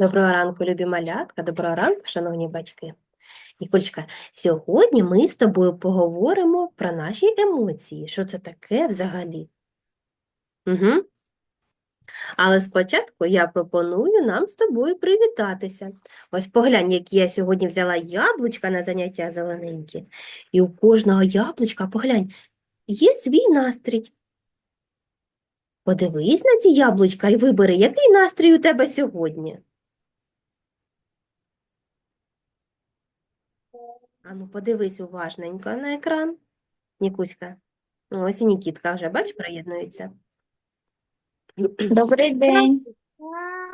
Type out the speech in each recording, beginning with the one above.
Доброго ранку, любі малятка, доброго ранку, шановні батьки. Ніколечка, сьогодні ми з тобою поговоримо про наші емоції. Що це таке взагалі? Угу. Але спочатку я пропоную нам з тобою привітатися. Ось поглянь, які я сьогодні взяла яблучка на заняття зелененькі. І у кожного яблучка, поглянь, є свій настрій. Подивись на ці яблучка і вибери, який настрій у тебе сьогодні. Ану, подивись уважненько на екран. Нікуська. Ну, Ось і Нікітка вже, бач, приєднується. Добрий день.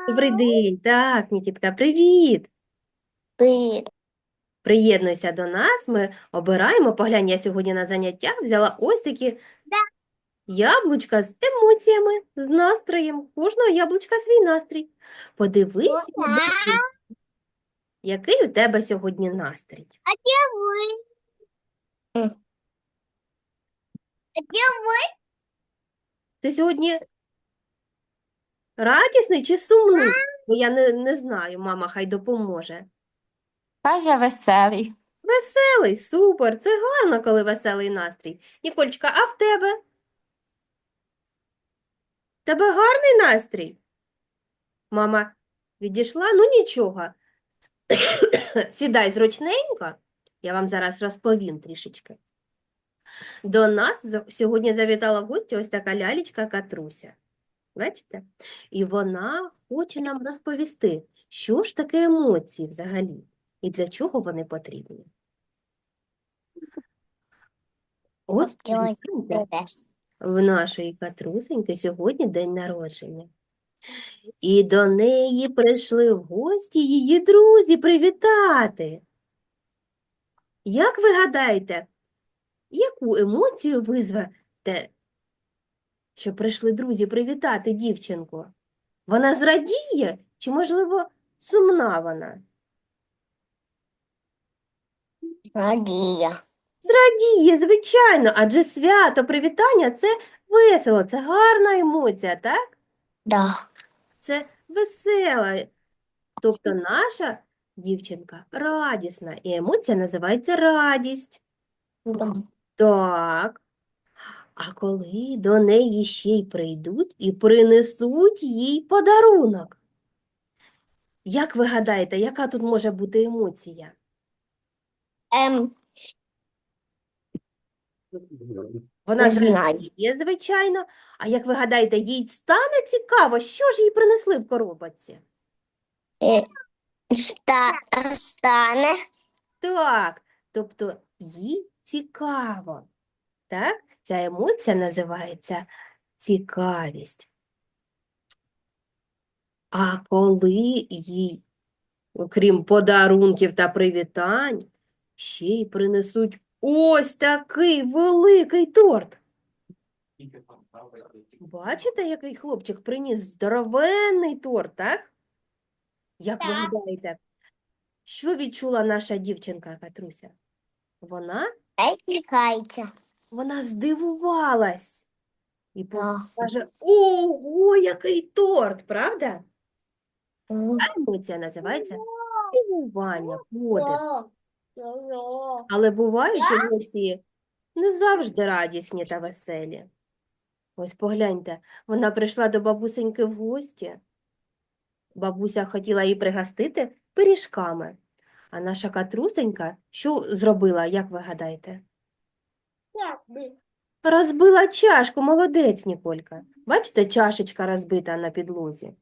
Добрий день. Так, Нікітка, привіт. Ти Приєднуйся до нас. Ми обираємо. Поглянь, я сьогодні на заняттях взяла ось такі яблучка з емоціями, з настроєм. Кожного яблучка свій настрій. Подивись, обери, який у тебе сьогодні настрій. А где вы? М. А где вы? Ти сьогодні радісний чи сумний? Бо я не, не знаю, мама хай допоможе. каже веселий. Веселий, супер, це гарно, коли веселий настрій. Нікольчка, а в тебе? Тебе гарний настрій? Мама відійшла? Ну нічого. Сідай зручненько, я вам зараз розповім трішечки. До нас сьогодні завітала в гості ось така лялечка Катруся. Бачите? І вона хоче нам розповісти, що ж таке емоції взагалі і для чого вони потрібні. Ось в нашої Катрусеньки сьогодні день народження. І до неї прийшли в гості її друзі привітати. Як ви гадаєте, яку емоцію визве те, що прийшли друзі привітати дівчинку? Вона зрадіє чи, можливо, сумна вона? Радия. Зрадіє, звичайно, адже свято привітання це весело, це гарна емоція, так? Да. Це весела. Тобто наша дівчинка радісна, і емоція називається радість. Так. А коли до неї ще й прийдуть і принесуть їй подарунок. Як ви гадаєте, яка тут може бути емоція? Эм, Вона Не знаю. звичайно. А як ви гадаєте, їй стане цікаво, що ж їй принесли в коробочці? ста, стане. Так, тобто їй цікаво. Так? Ця емоція називається цікавість. А коли їй, окрім подарунків та привітань, ще й принесуть ось такий великий торт. Бачите, який хлопчик приніс здоровенний торт, так? Як ви Так. гадаєте, що відчула наша дівчинка Катруся? Вона, Отвлекайте. вона здивувалась і по- Да. каже: Ого, який торт, правда? Ця емоція називається здивування, подив. Да. Але бувають емоції не завжди радісні та веселі. Ось погляньте, вона прийшла до бабусеньки в гості. Бабуся хотіла її пригостити пиріжками. А наша катрусенька що зробила, як ви гадаєте? Розбила чашку, молодець, Ніколька. Бачите, чашечка розбита на підлозі.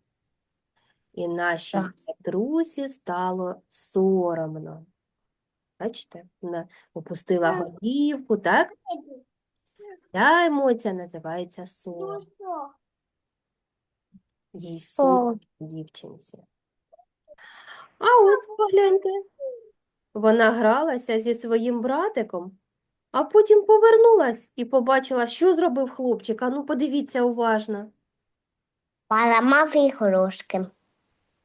І нашій Катрусі стало соромно. Бачите, вона опустила голівку, так? Ця емоція називається сором. Їй сором дівчинці. А ось погляньте. Вона гралася зі своїм братиком, а потім повернулась і побачила, що зробив хлопчик. А ну, подивіться уважно. Поламав ігрушки.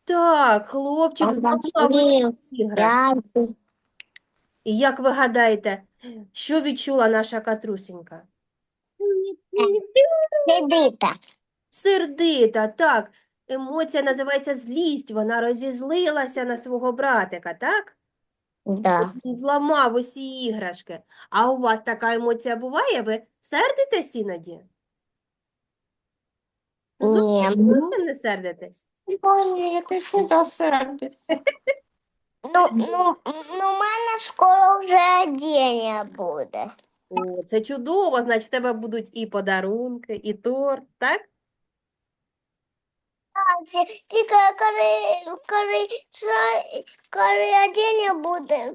Так, хлопчик зламав іграшки. Я І як ви гадаєте, що відчула наша Катрусенька? сидита. Сердита, так. емоція називається злість. Вона розізлилася на свого братика, так? Да. Він зламав усі іграшки. А у вас така емоція буває? Ви сердитесь іноді? Ні. зовсім не сердитесь? Ні, ти всегда сердишся. Ну, ну, ну, у мене скоро вже день буде. О, це чудово, значить, в тебе будуть і подарунки, і торт, так? Ті- Тільки коли, коли, це- коли день буде,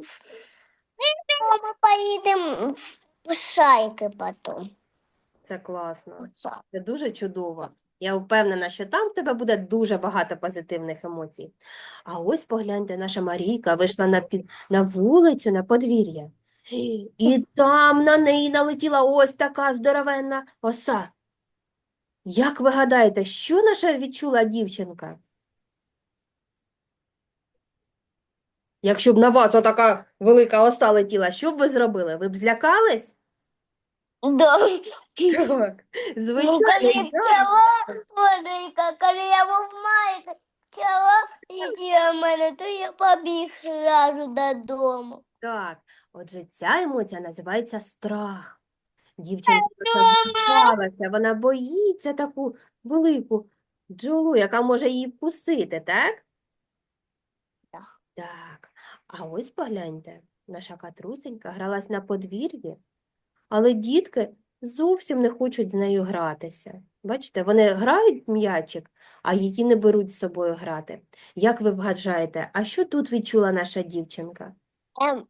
то ми поїдемо в шайки потім. Це класно. Це дуже чудово. Я впевнена, що там в тебе буде дуже багато позитивних емоцій. А ось погляньте, наша Марійка вийшла на, під... на вулицю, на подвір'я. І там на неї налетіла ось така здоровенна оса. Як ви гадаєте, що наша відчула дівчинка? Якщо б на вас отака велика оса летіла, що б ви зробили? Ви б злякались? Да. Так, Ну, звичайно, коли так. пчела, коли я був маленький, пчела летіла в мене, то я побіг зразу додому. Так, отже, ця емоція називається страх. Дівчинка наша злякалася, вона боїться таку велику бджолу, яка може її вкусити, так? Так. Так. А ось погляньте, наша Катрусенька гралась на подвір'ї, але дітки зовсім не хочуть з нею гратися. Бачите, вони грають м'ячик, а її не беруть з собою грати. Як ви вважаєте, а що тут відчула наша дівчинка? Ем.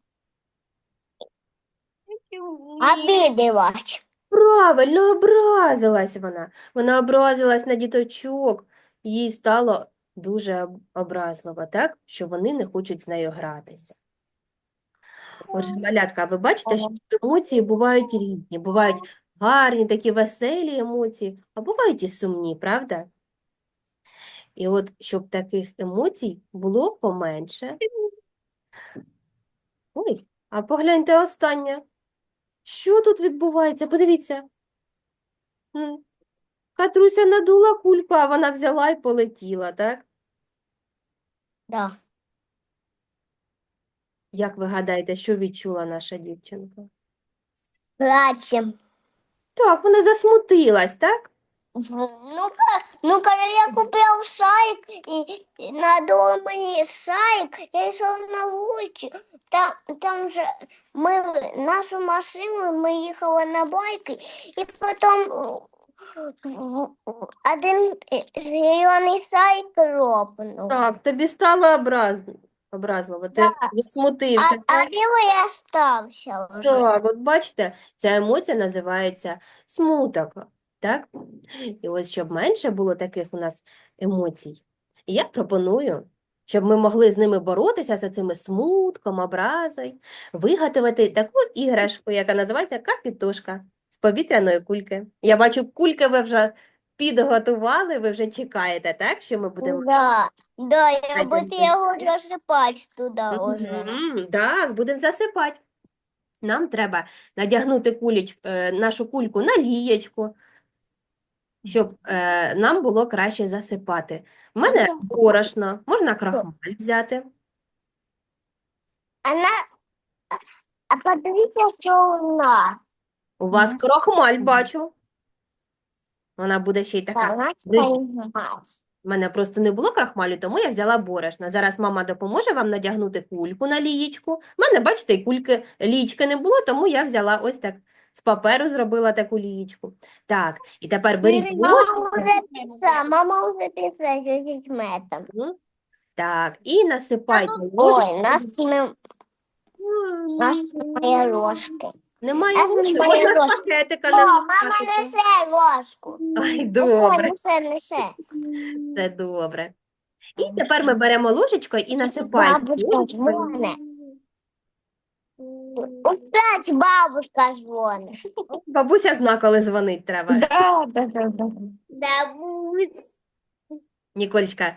Правильно, образилась вона. Вона образилась на діточок. Їй стало дуже образливо, так? Що вони не хочуть з нею гратися. Отже, малятка, ви бачите, що емоції бувають різні. Бувають гарні, такі веселі емоції, а бувають і сумні, правда? І от, щоб таких емоцій було поменше. Ой, а погляньте останнє. Що тут відбувається? Подивіться. Катруся надула кульку, а вона взяла і полетіла, так? Да. Як ви гадаєте, що відчула наша дівчинка? Плачем. Так, вона засмутилась, так? Ну, ка- ну, коли я купив шайк і, надо мені шайк, я йшов на вулицю, там, там же ми нашу машину, ми їхали на байки, і потім в- один зелений шайк ропнув. Так, тобі стало образ... образливо, ти Да. засмутився, А, а я остався вже. Так, от бачите, ця емоція називається смуток, так? І ось щоб менше було таких у нас емоцій, я пропоную, щоб ми могли з ними боротися з цими смутком, образою, виготовити таку іграшку, яка називається капітошка з повітряної кульки. Я бачу, кульки ви вже підготували, ви вже чекаєте, так? Що ми будемо Да, да, я буду його засипати туди вже. Мгм, Так, будемо засипати. Нам треба надягнути куліч, е, нашу кульку на лієчку, щоб е, нам було краще засипати. У мене борошно, можна крахмаль взяти. Она... а- подивіться, що у нас. У вас Мгм. крахмаль бачу. Вона буде ще й така. У мене просто не було крахмалю, тому я взяла борошно. Зараз мама допоможе вам надягнути кульку на лієчку. У мене, бачите, і кульки, лієчки не було, тому я взяла ось так з паперу зробила таку лієчку. Так, і тепер беріть Мама вже пішла, мама вже пішла з візьметом. Так, і насипайте ложечку. Ой, нас не, нас немає ложки. Немає Аж ложки, немає можна з ложки. пакетика О, мама несе ложку. Ай, добре, Несе, несе. це добре. І тепер ми беремо ложечкою і насипаємо Бабушка ложечкою. дзвоне. Опять бабушка дзвонить. Бабуся зна, коли дзвонить треба. Да, да, да, да. Бабусь. Ніколечка,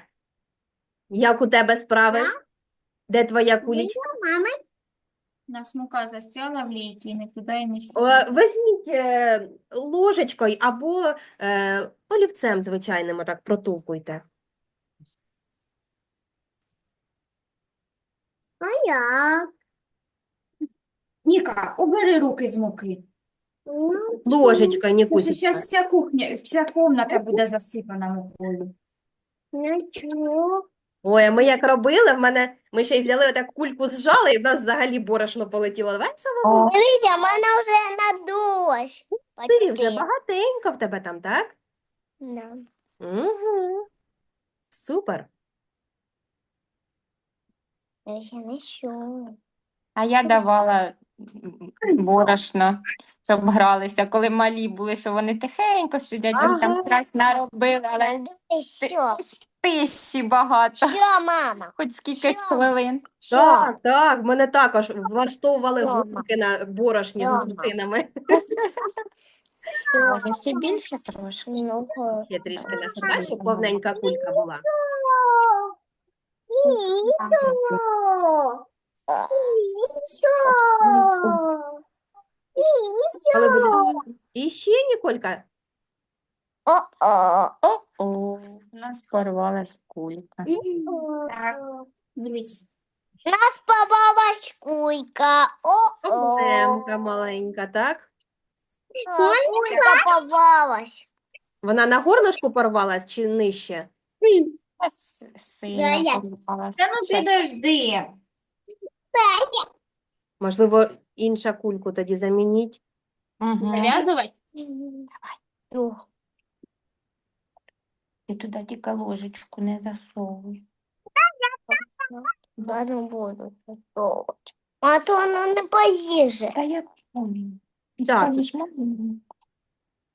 як у тебе справи? Де твоя кулічка? Мама. У нас мука застряла в лійці, не туди і не сюди. Е, Візьміть э, ложечкою або э, олівцем звичайним так протовкуйте. А я. Ніка, убери руки з муки. Ну, Ложечкою, Тому що зараз вся кухня, вся кімната буде засипана мукою. нічого. Ой, а ми як робили, в мене ми ще й взяли отак кульку зжали, і в нас взагалі борошно полетіло. Весело було. Дивіться, в мене вже на дощ. Ти вже багатенько в тебе там, так? Да. Угу. Супер. Я ще не що. А я давала борошно, щоб гралися, коли малі були, що вони тихенько сидять, вони там Ага. страсть наробили, але Що? Тиші багато, Що, мама? хоч скількись Що? хвилин. Що? Так, так, мене також влаштовували Дома. губки на борошні з Дома. мартинами. Може, ще більше трошки. Ну, Ще трішки насипай, щоб повненька кулька була. Коли буде- І ще, Ніколька, О-о. О-о, у нас порвалась кулька. Так, дивись. Нас попалась куйка. О-о. проблемка маленька, так? Куйка попалась. Вона на горлышку порвалась чи нижче? Сильно я. порвалась. Та ну Ще підожди. Можливо, інша кульку тоді замініть. Мгм. Зав'язувати? Ну, Ти туди тільки ложечку не засовуй. Я не буду засовувати. А то воно не поїже. Та я помню. Да, Ти ж маленька.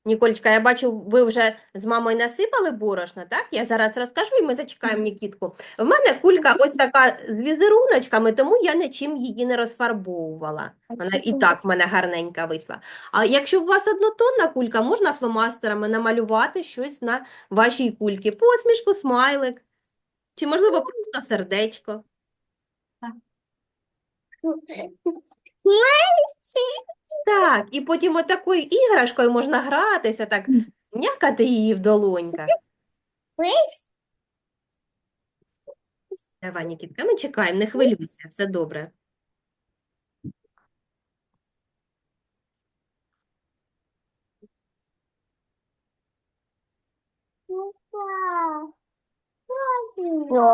Ніколечка, я бачу, ви вже з мамою насипали борошна, так? Я зараз розкажу, і ми зачекаємо Нікітку. В мене кулька ось така з візеруночками, тому я нічим її не розфарбовувала. Вона і так в мене гарненька вийшла. А якщо у вас однотонна кулька, можна фломастерами намалювати щось на вашій кульці. Посмішку, смайлик, чи, можливо, просто сердечко. Так, і потім отакою іграшкою можна гратися, так някати її в долоньках. Давай, Нікітка, ми чекаємо, не хвилюйся, все добре.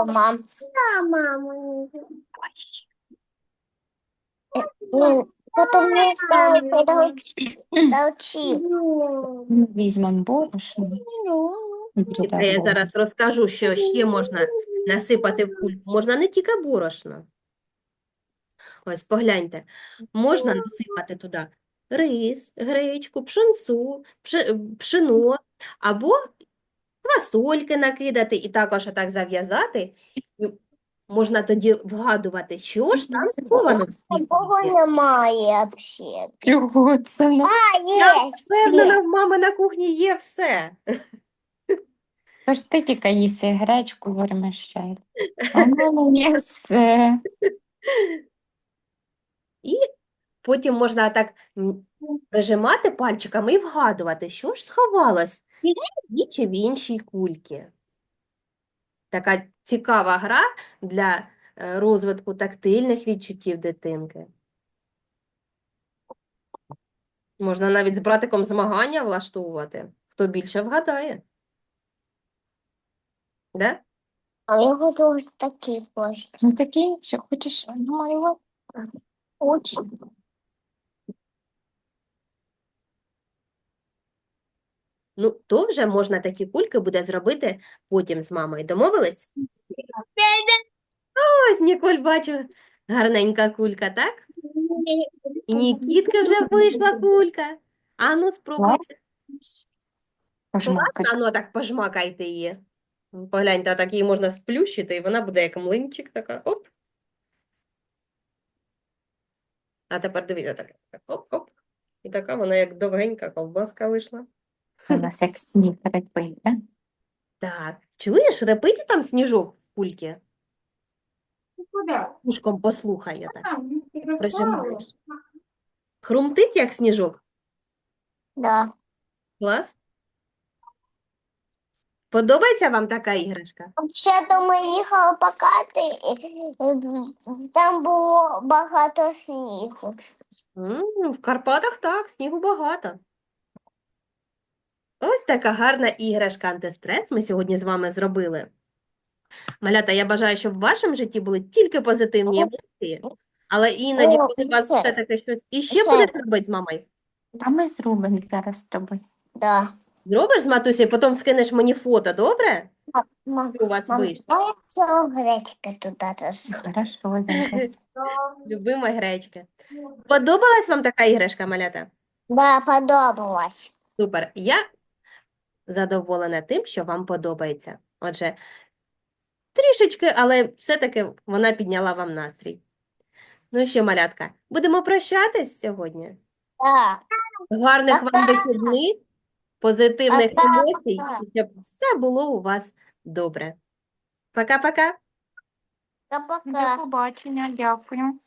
Мам. Да, мама. Потом мне стало подолчи. Візьмемо борошно. я зараз розкажу, що ще можна насипати в кульку. Можна не тільки борошно. Ось, погляньте. Можна насипати туди рис, гречку, пшонцу, пши- пшено, або квасольки накидати і також отак зав'язати. Можна тоді вгадувати, що ж там сховано в Такого немає вообще. Чого це? А, Я впевнена, в мами на кухні є все. Тож ти тільки їси гречку, вермишель. А в мене є все. І потім можна так м, прижимати пальчиками і вгадувати, що ж сховалось в тій чи в іншій кульці. Така цікава гра для е, розвитку тактильних відчуттів дитинки. Можна навіть з братиком змагання влаштовувати, хто більше вгадає. Да? А я хочу ось такі площі. Ну такі, що хочеш намалювати? Очі. Ну, то вже можна такі кульки буде зробити потім з мамою. Домовились? Ось, Ніколь, бачу, гарненька кулька, так? І Нікітки вже вийшла кулька. Ану, спробуйте. Пожмакати. Ану, так пожмакайте її. Погляньте, так її можна сплющити, і вона буде як млинчик така. Оп. А тепер дивіться, так, так, оп-оп. І така вона як довгенька ковбаска вийшла. У нас як сніг репить, да? Так, чуєш, репить там сніжок в кульці? Куди? Ушком послухай так. Ну, ти впала. Прижимаєш. Хрумтить, як сніжок. Да. Клас. Подобається вам така іграшка? Взагалі-то ми їхали по і там було багато снігу. М, В Карпатах так, снігу багато. Ось така гарна іграшка антистрес ми сьогодні з вами зробили. Малята, я бажаю, щоб в вашому житті були тільки позитивні емоції, але іноді, О, коли у вас все-таки щось іще це- будеш робити з мамою, А ми зробимо зараз з тобою. Да. зробиш з матусею, потім скинеш мені фото, добре? Мам, Що у вас Мам, вийшло? а я гречка туди теж. Хорошо, зараз. Любима гречка. Подобалась вам така іграшка, малята? Да, подобалось. Супер. Я задоволена тим, що вам подобається. Отже, трішечки, але все-таки вона підняла вам настрій. Ну що, малятка, будемо прощатись сьогодні? Гарних вам вихідних, позитивних емоцій, щоб все було у вас добре. Пока-пока. До побачення, дякую.